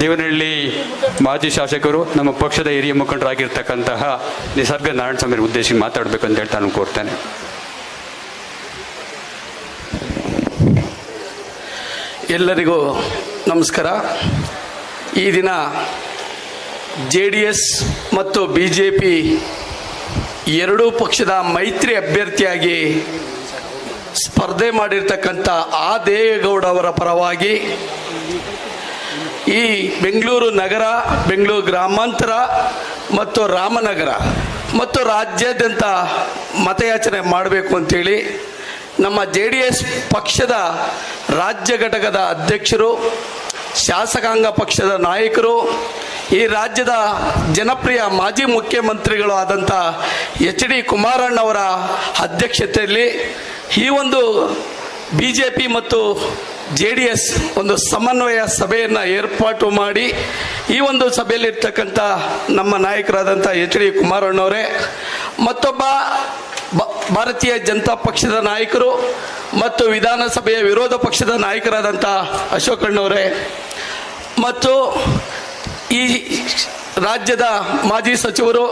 ದೇವನಹಳ್ಳಿ ಮಾಜಿ ಶಾಸಕರು ನಮ್ಮ ಪಕ್ಷದ ಹಿರಿಯ ಮುಖಂಡರಾಗಿರ್ತಕ್ಕಂತಹ ನಿಸರ್ಗ ನಾರಾಯಣ ಸ್ವಾಮಿ ಉದ್ದೇಶಿಸಿ ಮಾತಾಡಬೇಕು ಅಂತ ಹೇಳ್ತಾ ನಾನು ಕೋರ್ತೇನೆ. ಎಲ್ಲರಿಗೂ ನಮಸ್ಕಾರ. ಈ ದಿನ ಜೆ ಡಿ ಎಸ್ ಮತ್ತು ಬಿ ಜೆ ಪಿ ಎರಡೂ ಪಕ್ಷದ ಮೈತ್ರಿ ಅಭ್ಯರ್ಥಿಯಾಗಿ ಸ್ಪರ್ಧೆ ಮಾಡಿರ್ತಕ್ಕಂಥ ಆ ದೇವೇಗೌಡ ಅವರ ಪರವಾಗಿ ಈ ಬೆಂಗಳೂರು ನಗರ, ಬೆಂಗಳೂರು ಗ್ರಾಮಾಂತರ ಮತ್ತು ರಾಮನಗರ ಮತ್ತು ರಾಜ್ಯಾದ್ಯಂತ ಮತಯಾಚನೆ ಮಾಡಬೇಕು ಅಂತೇಳಿ ನಮ್ಮ ಜೆ ಡಿ ಎಸ್ ಪಕ್ಷದ ರಾಜ್ಯ ಘಟಕದ ಅಧ್ಯಕ್ಷರು, ಶಾಸಕಾಂಗ ಪಕ್ಷದ ನಾಯಕರು, ಈ ರಾಜ್ಯದ ಜನಪ್ರಿಯ ಮಾಜಿ ಮುಖ್ಯಮಂತ್ರಿಗಳು ಆದಂಥ ಎಚ್ ಡಿ ಕುಮಾರಣ್ಣವರ ಅಧ್ಯಕ್ಷತೆಯಲ್ಲಿ ಈ ಒಂದು ಬಿ ಜೆ ಪಿ ಮತ್ತು ಜೆ ಡಿ ಎಸ್ ಒಂದು ಸಮನ್ವಯ ಸಭೆಯನ್ನು ಏರ್ಪಾಟು ಮಾಡಿ ಈ ಒಂದು ಸಭೆಯಲ್ಲಿರ್ತಕ್ಕಂಥ ನಮ್ಮ ನಾಯಕರಾದಂಥ ಎಚ್ ಡಿ ಕುಮಾರಣ್ಣವರೇ, ಮತ್ತೊಬ್ಬ ಭಾರತೀಯ ಜನತಾ ಪಕ್ಷದ ನಾಯಕರು ಮತ್ತು ವಿಧಾನಸಭೆಯ ವಿರೋಧ ಪಕ್ಷದ ನಾಯಕರಾದಂಥ ಅಶೋಕಣ್ಣವರೇ ಮತ್ತು ಈ ರಾಜ್ಯದ ಮಾಜಿ ಸಚಿವರು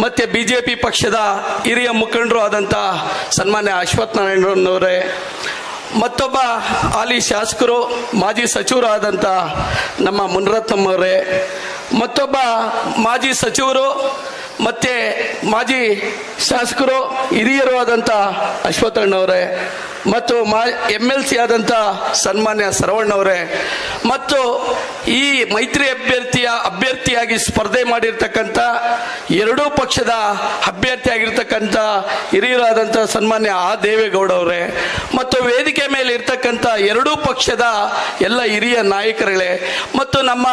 ಮತ್ತು ಬಿ ಜೆ ಪಿ ಪಕ್ಷದ ಹಿರಿಯ ಮುಖಂಡರು ಆದಂಥ ಸನ್ಮಾನ್ಯ ಅಶ್ವಥ್ ನಾರಾಯಣರವರೇ ಮತ್ತೊಬ್ಬ ಹಾಲಿ ಶಾಸಕರು, ಮಾಜಿ ಸಚಿವರಾದಂಥ ನಮ್ಮ ಮುನರತ್ನಮ್ಮವರೇ ಮತ್ತೊಬ್ಬ ಮಾಜಿ ಸಚಿವರು ಮತ್ತು ಮಾಜಿ ಶಾಸಕರು, ಹಿರಿಯರು ಆದಂಥ ಅಶ್ವಥಣ್ಣವರೇ ಮತ್ತು ಮಾ ಎಂ ಎಲ್ ಸಿ ಆದಂಥ ಸನ್ಮಾನ್ಯ ಸರವಣ್ಣವರೇ, ಮತ್ತು ಈ ಮೈತ್ರಿ ಅಭ್ಯರ್ಥಿಯ ಅಭ್ಯರ್ಥಿಯಾಗಿ ಸ್ಪರ್ಧೆ ಮಾಡಿರ್ತಕ್ಕಂಥ ಎರಡೂ ಪಕ್ಷದ ಅಭ್ಯರ್ಥಿಯಾಗಿರ್ತಕ್ಕಂಥ ಹಿರಿಯರಾದಂಥ ಸನ್ಮಾನ್ಯ ಆ ದೇವೇಗೌಡ ಅವರೇ, ಮತ್ತು ವೇದಿಕೆ ಮೇಲೆ ಇರ್ತಕ್ಕಂಥ ಎರಡೂ ಪಕ್ಷದ ಎಲ್ಲ ಹಿರಿಯ ನಾಯಕರುಗಳೇ, ಮತ್ತು ನಮ್ಮ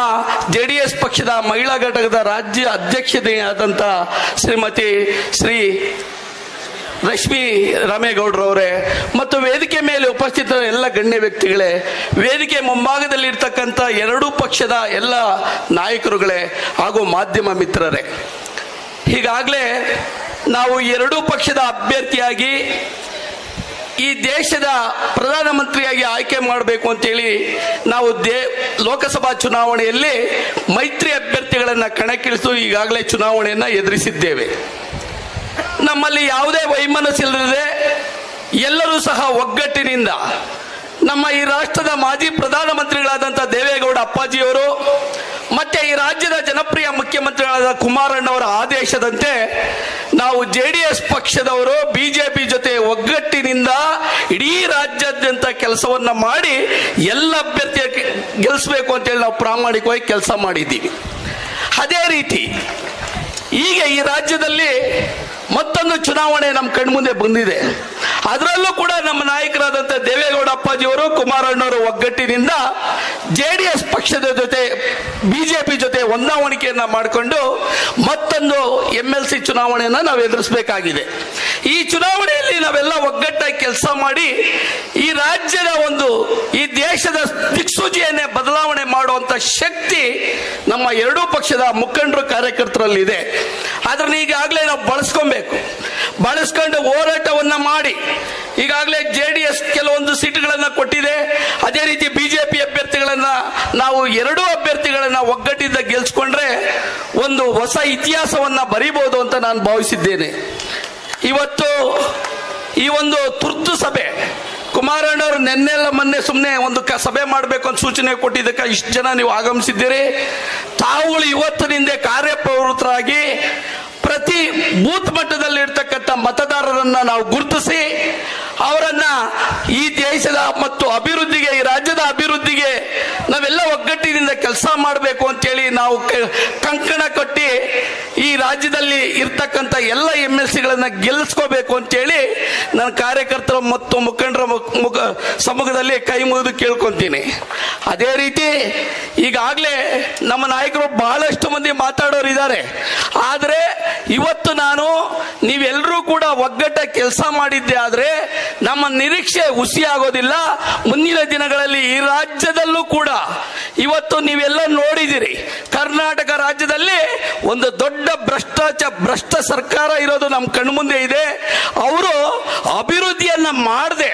ಜೆ ಡಿ ಎಸ್ ಪಕ್ಷದ ಮಹಿಳಾ ಘಟಕದ ರಾಜ್ಯ ಅಧ್ಯಕ್ಷತೆಯಾದಂಥ ಶ್ರೀಮತಿ ಶ್ರೀ ರಶ್ಮಿ ರಾಮೇಗೌಡರವರೇ, ಮತ್ತು ವೇದಿಕೆ ಮೇಲೆ ಉಪಸ್ಥಿತ ಎಲ್ಲ ಗಣ್ಯ ವ್ಯಕ್ತಿಗಳೇ, ವೇದಿಕೆ ಮುಂಭಾಗದಲ್ಲಿ ಇರ್ತಕ್ಕಂಥ ಎರಡೂ ಪಕ್ಷದ ಎಲ್ಲ ನಾಯಕರುಗಳೇ ಹಾಗೂ ಮಾಧ್ಯಮ ಮಿತ್ರರೇ. ಹೀಗಾಗಲೇ ನಾವು ಎರಡೂ ಪಕ್ಷದ ಅಭ್ಯರ್ಥಿಯಾಗಿ ಈ ದೇಶದ ಪ್ರಧಾನಮಂತ್ರಿಯಾಗಿ ಆಯ್ಕೆ ಮಾಡಬೇಕು ಅಂತೇಳಿ ನಾವು ದೇ, ಲೋಕಸಭಾ ಚುನಾವಣೆಯಲ್ಲಿ ಮೈತ್ರಿ ಅಭ್ಯರ್ಥಿಗಳನ್ನು ಕಣಕ್ಕಿಳಿಸು ಈಗಾಗಲೇ ಚುನಾವಣೆಯನ್ನು ಎದುರಿಸಿದ್ದೇವೆ. ನಮ್ಮಲ್ಲಿ ಯಾವುದೇ ವೈಮನಸ್ಸಿಲ್ಲದೆ ಎಲ್ಲರೂ ಸಹ ಒಗ್ಗಟ್ಟಿನಿಂದ ನಮ್ಮ ಈ ರಾಷ್ಟ್ರದ ಮಾಜಿ ಪ್ರಧಾನಮಂತ್ರಿಗಳಾದಂಥ ದೇವೇಗೌಡ ಅಪ್ಪಾಜಿಯವರು, ಮತ್ತೆ ಈ ರಾಜ್ಯದ ಜನಪ್ರಿಯ ಮುಖ್ಯಮಂತ್ರಿಗಳಾದ ಕುಮಾರಣ್ಣವರ ಆದೇಶದಂತೆ ನಾವು ಜೆ ಡಿ ಎಸ್ ಪಕ್ಷದವರು ಬಿಜೆಪಿ ಜೊತೆ ಒಗ್ಗಟ್ಟಿನಿಂದ ಇಡೀ ರಾಜ್ಯಾದ್ಯಂತ ಕೆಲಸವನ್ನ ಮಾಡಿ ಎಲ್ಲ ಅಭ್ಯರ್ಥಿಯ ಗೆಲ್ಲಿಸಬೇಕು ಅಂತೇಳಿ ನಾವು ಪ್ರಾಮಾಣಿಕವಾಗಿ ಕೆಲಸ ಮಾಡಿದ್ದೀವಿ. ಅದೇ ರೀತಿ, ಈಗ ಈ ರಾಜ್ಯದಲ್ಲಿ ಮತ್ತೊಂದು ಚುನಾವಣೆ ನಮ್ಮ ಕಣ್ಮುಂದೆ ಬಂದಿದೆ. ಅದರಲ್ಲೂ ಕೂಡ ನಮ್ಮ ನಾಯಕರಾದಂಥ ದೇವೇಗೌಡ ಅಪ್ಪಾಜಿಯವರು, ಕುಮಾರಣ್ಣವರು ಒಗ್ಗಟ್ಟಿನಿಂದ ಜೆ ಡಿ ಎಸ್ ಪಕ್ಷದ ಜೊತೆ ಬಿಜೆಪಿ ಜೊತೆ ಹೊಂದಾವಣಿಕೆಯನ್ನು ಮಾಡಿಕೊಂಡು ಮತ್ತೊಂದು ಎಂ ಎಲ್ ಸಿ ಚುನಾವಣೆಯನ್ನು ನಾವು ಎದುರಿಸಬೇಕಾಗಿದೆ. ಈ ಚುನಾವಣೆಯಲ್ಲಿ ನಾವೆಲ್ಲ ಒಗ್ಗಟ್ಟಾಗಿ ಕೆಲಸ ಮಾಡಿ ಈ ರಾಜ್ಯದ ಒಂದು, ಈ ದೇಶದ ದಿಕ್ಸೂಚಿಯನ್ನೇ ಬದಲಾವಣೆ ಮಾಡುವಂತ ಶಕ್ತಿ ನಮ್ಮ ಎರಡೂ ಪಕ್ಷದ ಮುಖಂಡರು ಕಾರ್ಯಕರ್ತರಲ್ಲಿ ಇದೆ ಅದನ್ನ ಈಗಾಗಲೇ ನಾವು ಬಳಸ್ಕೊಬೇಕು. ಬಳಸ್ಕೊಂಡು ಹೋರಾಟವನ್ನ ಮಾಡಿ. ಈಗಾಗಲೇ ಜೆ ಡಿ ಎಸ್ ಕೆಲವೊಂದು ಸೀಟುಗಳನ್ನು ಕೊಟ್ಟಿದೆ. ಅದೇ ರೀತಿ ಬಿಜೆಪಿ ಅಭ್ಯರ್ಥಿಗಳನ್ನ ನಾವು ಎರಡೂ ಅಭ್ಯರ್ಥಿಗಳನ್ನ ಒಗ್ಗಟ್ಟಿಂದ ಗೆಲ್ಸ್ಕೊಂಡ್ರೆ ಒಂದು ಹೊಸ ಇತಿಹಾಸವನ್ನ ಬರೀಬಹುದು ಅಂತ ನಾನು ಭಾವಿಸಿದ್ದೇನೆ. ಇವತ್ತು ಈ ಒಂದು ತುರ್ತು ಸಭೆ ಕುಮಾರಣ್ಣವ್ರು ನೆನ್ನೆಲ್ಲ ಮೊನ್ನೆ ಸುಮ್ಮನೆ ಒಂದು ಕ ಸಭೆ ಮಾಡಬೇಕು ಅಂತ ಸೂಚನೆ ಕೊಟ್ಟಿದ್ದಕ್ಕೆ ಇಷ್ಟು ಜನ ನೀವು ಆಗಮಿಸಿದ್ದೀರಿ. ತಾವುಗಳು ಇವತ್ತಿನಿಂದ ಕಾರ್ಯಪ್ರವೃತ್ತರಾಗಿ ಮತದಾರರನ್ನ ನಾವು ಗುರುತಿಸಿ, ಅವರನ್ನ ಈ ದೇಶದ ಮತ್ತು ಅಭಿವೃದ್ಧಿಗೆ, ಈ ರಾಜ್ಯದ ಅಭಿವೃದ್ಧಿಗೆ ನಾವೆಲ್ಲ ಒಗ್ಗಟ್ಟಿನಿಂದ ಕೆಲಸ ಮಾಡಬೇಕು ಅಂತೇಳಿ ನಾವು ಕಂಕಣ ಕಟ್ಟಿ ಈ ರಾಜ್ಯದಲ್ಲಿ ಇರ್ತಕ್ಕಂಥ ಎಲ್ಲ ಎಂ ಎಲ್ ಸಿಗಳನ್ನ ಗೆಲ್ಲಿಸ್ಕೋಬೇಕು ಅಂತೇಳಿ ನನ್ನ ಕಾರ್ಯಕರ್ತರ ಮತ್ತು ಮುಖಂಡರ ಮುಖ ಮುಖ ಸಮ್ಮುಖದಲ್ಲಿ ಕೈ ಮುಗಿದು ಕೇಳ್ಕೊತೀನಿ. ಅದೇ ರೀತಿ ಈಗಾಗಲೇ ನಮ್ಮ ನಾಯಕರು ಬಹಳಷ್ಟು ಮಂದಿ ಮಾತಾಡೋರು ಇದ್ದಾರೆ ಆದರೆ ಇವತ್ತು ನಾನು ನೀವೆಲ್ಲರೂ ಕೂಡ ಒಗ್ಗಟ್ಟ ಕೆಲಸ ಮಾಡಿದ್ದೆ ಆದ್ರೆ ನಮ್ಮ ನಿರೀಕ್ಷೆ ಹುಸಿಯಾಗೋದಿಲ್ಲ. ಮುಂದಿನ ದಿನಗಳಲ್ಲಿ ಈ ರಾಜ್ಯದಲ್ಲೂ ಕೂಡ. ಇವತ್ತು ನೀವೆಲ್ಲ ನೋಡಿದಿರಿ. ಕರ್ನಾಟಕ ರಾಜ್ಯದಲ್ಲಿ ಒಂದು ದೊಡ್ಡ ಭ್ರಷ್ಟಾಚಾರ ಭ್ರಷ್ಟ ಸರ್ಕಾರ ಇರೋದು ನಮ್ಮ ಕಣ್ಮುಂದೆ ಇದೆ. ಅವರು ಅಭಿವೃದ್ಧಿಯನ್ನ ಮಾಡದೆ,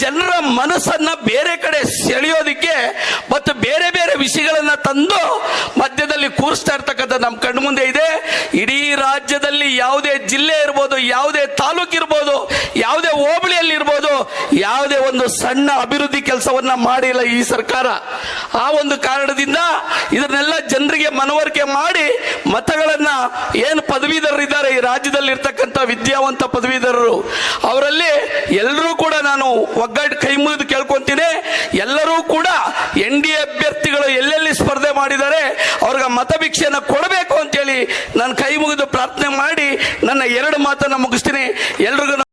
ಜನರ ಮನಸ್ಸನ್ನ ಬೇರೆ ಕಡೆ ಸೆಳೆಯೋದಿಕ್ಕೆ ಮತ್ತು ಬೇರೆ ಬೇರೆ ವಿಷಯಗಳನ್ನ ತಂದು ಮಧ್ಯದಲ್ಲಿ ಕೂರಿಸ್ತಾ ಇರ್ತಕ್ಕಂಥ ನಮ್ಮ ಕಣ್ಮುಂದೆ ಇದೆ. ಇಡೀ ರಾಜ್ಯದಲ್ಲಿ ಯಾವುದೇ ಜಿಲ್ಲೆ ಇರ್ಬೋದು, ಯಾವುದೇ ತಾಲೂಕು ಇರ್ಬೋದು ಯಾವುದೇ ಒಂದು ಸಣ್ಣ ಅಭಿವೃದ್ಧಿ ಕೆಲಸವನ್ನ ಮಾಡಿಲ್ಲ ಈ ಸರ್ಕಾರ. ಆ ಒಂದು ಕಾರಣದಿಂದ ಇದನ್ನೆಲ್ಲ ಜನರಿಗೆ ಮನವರಿಕೆ ಮಾಡಿ ಮತಗಳನ್ನ ಏನು ಪದವೀಧರರಿದ್ದಾರೆ ಈ ರಾಜ್ಯದಲ್ಲಿ ಇರ್ತಕ್ಕಂಥ ವಿದ್ಯಾವಂತ ಪದವೀಧರರು, ಅವರಲ್ಲಿ ಎಲ್ಲರೂ ಕೂಡ ನಾನು ಒಗ್ಗಟ್ಟು ಕೈ ಮುಗಿದು ಕೇಳ್ಕೊಂತೀನಿ. ಎಲ್ಲರೂ ಕೂಡ ಎನ್ ಡಿ ಅಭ್ಯರ್ಥಿಗಳು ಎಲ್ಲೆಲ್ಲಿ ಸ್ಪರ್ಧೆ ಮಾಡಿದ್ದಾರೆ, ಅವ್ರಿಗೆ ಮತಭಿಕ್ಷೆಯನ್ನು ಕೊಡಬೇಕು ಅಂತೇಳಿ ನಾನು ಕೈ ಮುಗಿದು ಪ್ರಾರ್ಥನೆ ಮಾಡಿ ನನ್ನ ಎರಡು ಮಾತನ್ನು ಮುಗಿಸ್ತೀನಿ. ಎಲ್ರಿಗೂ